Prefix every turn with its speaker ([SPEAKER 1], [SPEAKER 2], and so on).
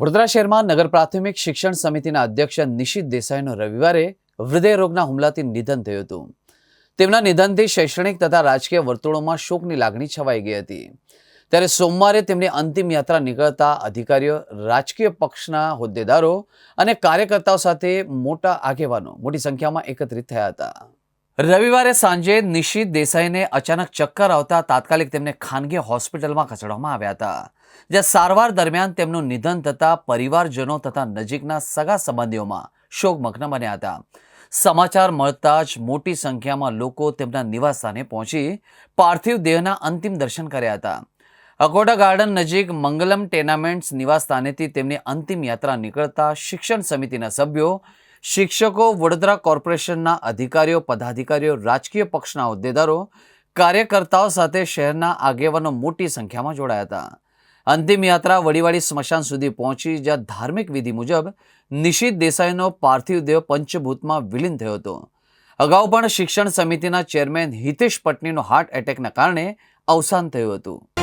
[SPEAKER 1] વડોદરા શહેરમાં નગર પ્રાથમિક શિક્ષણ સમિતિના અધ્યક્ષ નિશિત દેસાઈનું રવિવારે હૃદય રોગના હુમલાથી નિધન થયું હતું. તેમના નિધનથી શૈક્ષણિક તથા રાજકીય વર્તુળોમાં શોકની લાગણી છવાઈ ગઈ હતી. ત્યારે સોમવારે તેમની અંતિમ યાત્રા નીકળતા અધિકારીઓ, રાજકીય પક્ષના હોદ્દેદારો અને કાર્યકર્તાઓ સાથે મોટા આગેવાનો મોટી સંખ્યામાં એકત્રિત થયા હતા. રવિવારે સાંજે નિશિત દેસાઈને અચાનક ચક્કર આવતા તાત્કાલિક તેમને ખાનગી હોસ્પિટલમાં ખસેડવામાં આવ્યા હતા, જ્યાં સારવાર દરમિયાન તેમનું નિધન થતાં પરિવારજનો તથા નજીકના સગા સંબંધીઓમાં શોકમગ્ન બન્યા હતા. સમાચાર મળતા જ મોટી સંખ્યામાં લોકો તેમના નિવાસસ્થાને પહોંચી પાર્થિવ દેહના અંતિમ દર્શન કર્યા હતા. અકોટા ગાર્ડન નજીક મંગલમ ટેનામેન્ટ્સ નિવાસસ્થાનેથી તેમની અંતિમ યાત્રા નીકળતા શિક્ષણ સમિતિના સભ્યો શિક્ષકો વડોદરા કોર્પોરેશનના અધિકારીઓ, પદાધિકારીઓ, રાજકીય પક્ષના હોદ્દેદારો, કાર્યકર્તાઓ સાથે શહેરના આગેવાનો મોટી સંખ્યામાં જોડાયા હતા. અંતિમ યાત્રા વડીવાડી સ્મશાન સુધી પહોંચી, જ્યાં ધાર્મિક વિધિ મુજબ નિશિત દેસાઈનો પાર્થિવ દેહ પંચભૂતમાં વિલીન થયો હતો. અગાઉ પણ શિક્ષણ સમિતિના ચેરમેન હિતેશ પટનીનો હાર્ટ એટેકના કારણે અવસાન થયું હતું.